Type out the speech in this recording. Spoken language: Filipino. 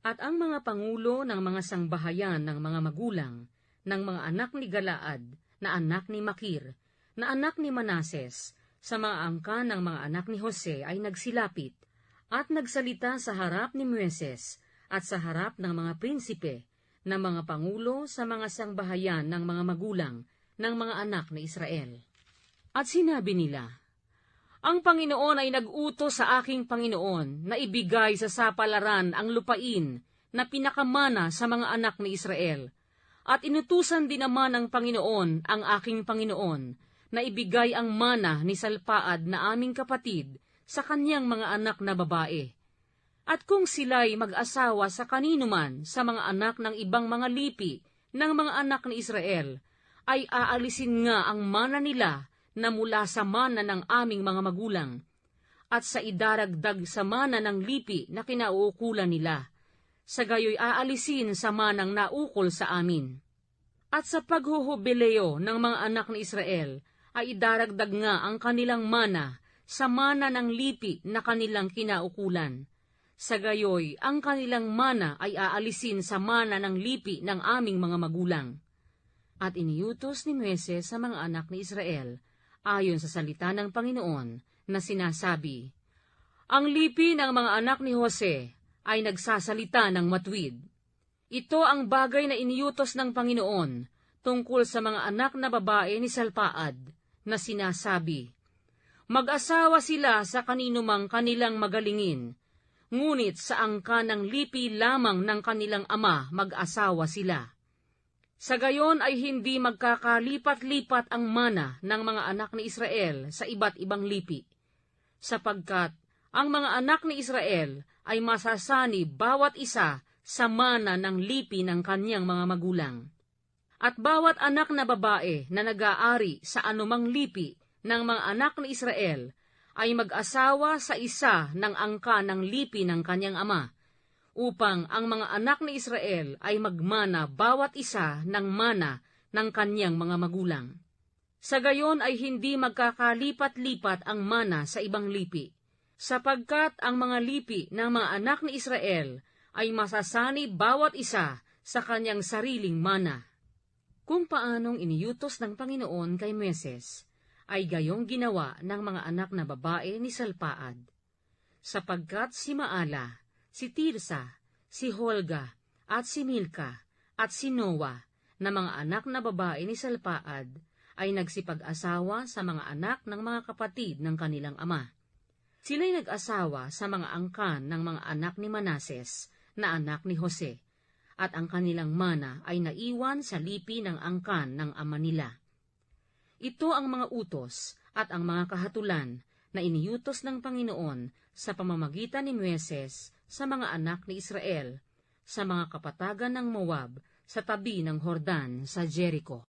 At ang mga pangulo ng mga sangbahayan ng mga magulang, ng mga anak ni Galaad, na anak ni Makir, na anak ni Manases, sa mga angka ng mga anak ni Jose ay nagsilapit, at nagsalita sa harap ni Mueses, at sa harap ng mga prinsipe, ng mga pangulo sa mga sangbahayan ng mga magulang, ng mga anak ni Israel. At sinabi nila, Ang Panginoon ay nag-utos sa aking Panginoon na ibigay sa sapalaran ang lupain na pinakamana sa mga anak ni Israel. At inutusan din naman ng Panginoon ang aking Panginoon na ibigay ang mana ni Salpaad na aming kapatid sa kanyang mga anak na babae. At kung sila'y mag-asawa sa kanino man sa mga anak ng ibang mga lipi ng mga anak ni Israel, ay aalisin nga ang mana nila na mula sa mana ng aming mga magulang, at sa idaragdag sa mana ng lipi na kinauukulan nila, sa gayoy aalisin sa manang naukol sa amin. At sa paghuhubileo ng mga anak ni Israel, ay idaragdag nga ang kanilang mana sa mana ng lipi na kanilang kinaukulan. Sa gayoy, ang kanilang mana ay aalisin sa mana ng lipi ng aming mga magulang. At iniutos ni Moises sa mga anak ni Israel, ayon sa salita ng Panginoon, na sinasabi, Ang lipi ng mga anak ni Jose ay nagsasalita ng matwid. Ito ang bagay na iniutos ng Panginoon tungkol sa mga anak na babae ni Salpaad, na sinasabi, Mag-asawa sila sa kanino mang kanilang magalingin, ngunit sa angka ng lipi lamang ng kanilang ama mag-asawa sila. Sa gayon ay hindi magkakalipat-lipat ang mana ng mga anak ni Israel sa iba't ibang lipi, sapagkat ang mga anak ni Israel ay masasani bawat isa sa mana ng lipi ng kanyang mga magulang. At bawat anak na babae na nag-aari sa anumang lipi ng mga anak ni Israel ay mag-asawa sa isa ng angka ng lipi ng kanyang ama, upang ang mga anak ni Israel ay magmana bawat isa ng mana ng kanyang mga magulang. Sa gayon ay hindi magkakalipat-lipat ang mana sa ibang lipi, sapagkat ang mga lipi ng mga anak ni Israel ay masasani bawat isa sa kanyang sariling mana. Kung paanong iniutos ng Panginoon kay Meses, ay gayong ginawa ng mga anak na babae ni Salpaad. Sapagkat si Maala, si Tirsa, si Holga, at si Milka, at si Noah, na mga anak na babae ni Salpaad, ay nagsipag-asawa sa mga anak ng mga kapatid ng kanilang ama. Sila'y nag-asawa sa mga angkan ng mga anak ni Manases, na anak ni Jose, at ang kanilang mana ay naiwan sa lipi ng angkan ng ama nila. Ito ang mga utos at ang mga kahatulan na iniutos ng Panginoon sa pamamagitan ni Moises sa mga anak ni Israel, sa mga kapatagan ng Moab, sa tabi ng Hordan sa Jericho.